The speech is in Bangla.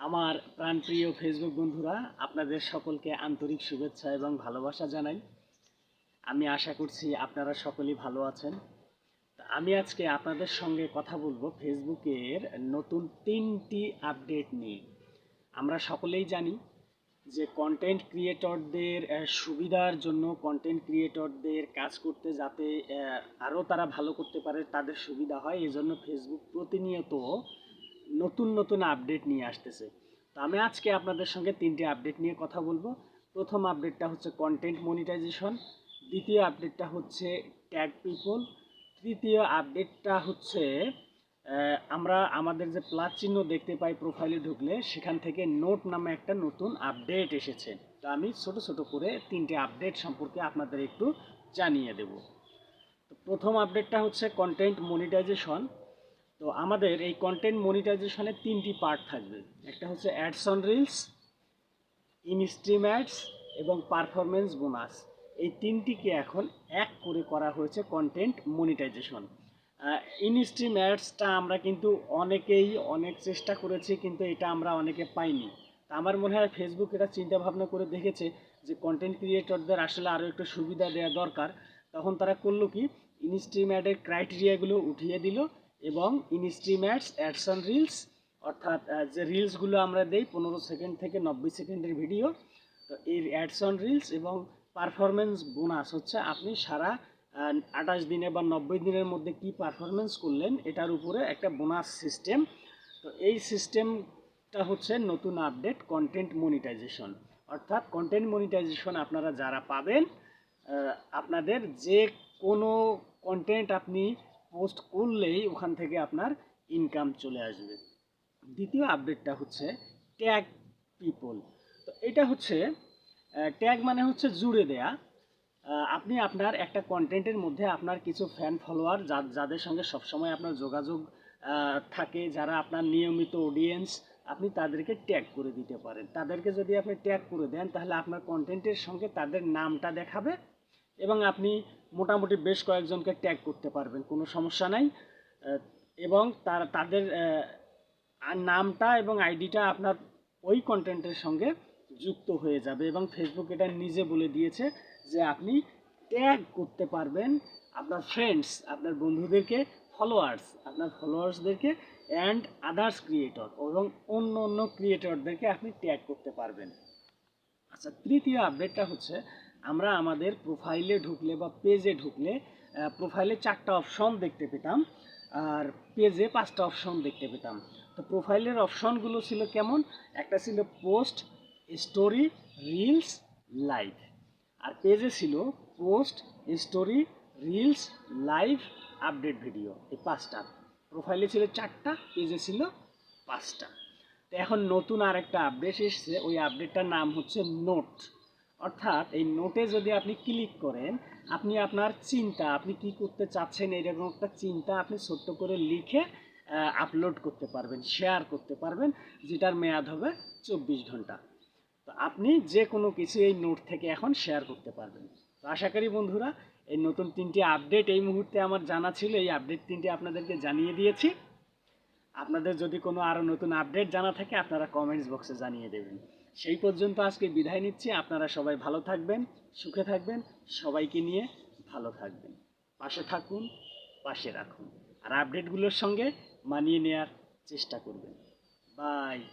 আমার প্রাণপ্রিয় ফেসবুক বন্ধুরা, আপনাদের সকলকে আন্তরিক শুভেচ্ছা এবং ভালোবাসা জানাই। আমি আশা করছি আপনারা সকলেই ভালো আছেন। আমি আজকে আপনাদের সঙ্গে কথা বলব ফেসবুকের নতুন তিনটি আপডেট নিয়ে। আমরা সকলেই জানি যে কন্টেন্ট ক্রিয়েটরদের সুবিধার জন্য কন্টেন্ট ক্রিয়েটরদের কাজ করতে যাতে আরও তারা ভালো করতে পারে, তাদের সুবিধা হয়। এজন্য ফেসবুক প্রতিনিয়ত নতুন নতুন আপডেট নিয়ে আসতেছে। তো আমি আজকে আপনাদের সঙ্গে তিনটে আপডেট নিয়ে কথা বলব। প্রথম আপডেটটা হচ্ছে কন্টেন্ট মনিটাইজেশন দ্বিতীয় আপডেটটা হচ্ছে ট্যাগ পিপল তৃতীয় আপডেটটা হচ্ছে আমরা আমাদের যে প্লাস চিহ্ন দেখতে পাই প্রোফাইলে ঢুকলে, সেখান থেকে নোট নামে একটা নতুন আপডেট এসেছে। তো আমি ছোট ছোট করে তিনটে আপডেট সম্পর্কে আপনাদের একটু জানিয়ে দেব। তো প্রথম আপডেটটা হচ্ছে কন্টেন্ট মনিটাইজেশন তো আমাদের এই কন্টেন্ট মনিটাইজেশনের তিনটি পার্ট থাকবে। একটা হচ্ছে ads on reels instream ads এবং পারফরমেন্স বোনাস এই তিনটিকে এখন এক করে করা হয়েছে কন্টেন্ট মনিটাইজেশন ইনস্ট্রিম অ্যাডসটা আমরা কিন্তু অনেকেই অনেক চেষ্টা করেছি, কিন্তু এটা আমরা অনেকে পাইনি। তা আমার মনে হয় ফেসবুক এটা চিন্তা ভাবনা করে দেখেছে যে কন্টেন্ট ক্রিয়েটরদের আসলে আরও একটু সুবিধা দেওয়া দরকার। তখন তারা করল কি ইনস্ট্রিম অ্যাডের ক্রাইটেরিয়াগুলো উঠিয়ে দিল এবং instream ads ads on reels অর্থাৎ যে রিলসগুলো আমরা দেই পনেরো সেকেন্ড থেকে নব্বই সেকেন্ডের ভিডিও তো এই অ্যাডস অন রিলস এবং পারফরমেন্স বোনাস হচ্ছে আপনি সারা আঠাশ দিনে বা নব্বই দিনের মধ্যে কি পারফরমেন্স করলেন, এটার উপরে একটা বোনাস সিস্টেম তো এই সিস্টেমটা হচ্ছে নতুন আপডেট কন্টেন্ট মনিটাইজেশন অর্থাৎ কন্টেন্ট মনিটাইজেশন আপনারা যারা পাবেন আপনাদের যে কোনো কন্টেন্ট আপনি পোস্ট করলেই ওখান থেকে আপনার ইনকাম চলে আসবে। দ্বিতীয় আপডেটটা হচ্ছে ট্যাগ পিপল তো এটা হচ্ছে ট্যাগ মানে হচ্ছে জুড়ে দেয়া। আপনি আপনার একটা কন্টেন্টের মধ্যে আপনার কিছু ফ্যান ফলোয়ার যাদের সঙ্গে সবসময় আপনার যোগাযোগ থাকে, যারা আপনার নিয়মিত অডিয়েন্স আপনি তাদেরকে ট্যাগ করে দিতে পারেন। তাদেরকে যদি আপনি ট্যাগ করে দেন, তাহলে আপনার কন্টেন্টের সঙ্গে তাদের নামটা দেখাবে এবং আপনি মোটামুটি বেশ কয়েকজনকে ট্যাগ করতে পারবেন, কোনো সমস্যা নাই। এবং তার, তাদের নামটা এবং আইডিটা আপনার ওই কন্টেন্টের সঙ্গে যুক্ত হয়ে যাবে। এবং ফেসবুক এটা নিজে বলে দিয়েছে যে আপনি ট্যাগ করতে পারবেন আপনার ফ্রেন্ডস আপনার বন্ধুদেরকে ফলোয়ার্স আপনার ফলোয়ার্সদেরকে অ্যান্ড আদার্স ক্রিয়েটর এবং অন্য অন্য ক্রিয়েটরদেরকে আপনি ট্যাগ করতে পারবেন। আচ্ছা তৃতীয় আপডেটটা হচ্ছে আমরা আমাদের প্রোফাইলে ঢুকলে বা পেজে ঢুকলে প্রোফাইলে চারটা অপশন দেখতে পেতাম, আর পেজে পাঁচটা অপশন দেখতে পেতাম। তো প্রোফাইলের অপশনগুলো ছিল কেমন? একটা ছিল পোস্ট স্টোরি রিলস লাইভ আর পেজে ছিল post story reels live update video এই পাঁচটা। প্রোফাইলে ছিল চারটা পেজে ছিল পাঁচটা। তো এখন নতুন আর একটা আপডেট এসেছে, ওই আপডেটটার নাম হচ্ছে নোট অর্থাৎ এই নোটে যদি আপনি ক্লিক করেন, আপনি আপনার চিন্তা, আপনি কি করতে চাচ্ছেন, এরকম একটা চিন্তা আপনি ছোট্ট করে লিখে আপলোড করতে পারবেন শেয়ার করতে পারবেন, যেটার মেয়াদ হবে চব্বিশ ঘণ্টা। তো আপনি যে কোনো কিছু এই নোট থেকে এখন শেয়ার করতে পারবেন। তো আশা করি বন্ধুরা, এই নতুন তিনটি আপডেট এই মুহূর্তে আমার জানা ছিল, এই আপডেট তিনটি আপনাদেরকে জানিয়ে দিয়েছি। আপনাদের যদি কোনো আরও নতুন আপডেট জানা থাকে, আপনারা কমেন্টস বক্সে জানিয়ে দেবেন। সেই পর্যন্ত আজকে বিদায় নিচ্ছি। আপনারা সবাই ভালো থাকবেন, সুখে থাকবেন, সবাইকে নিয়ে ভালো থাকবেন। পাশে থাকুন, পাশে রাখুন। আর আপডেটগুলোর সঙ্গে মানিয়ে নেয়ার চেষ্টা করবেন। বাই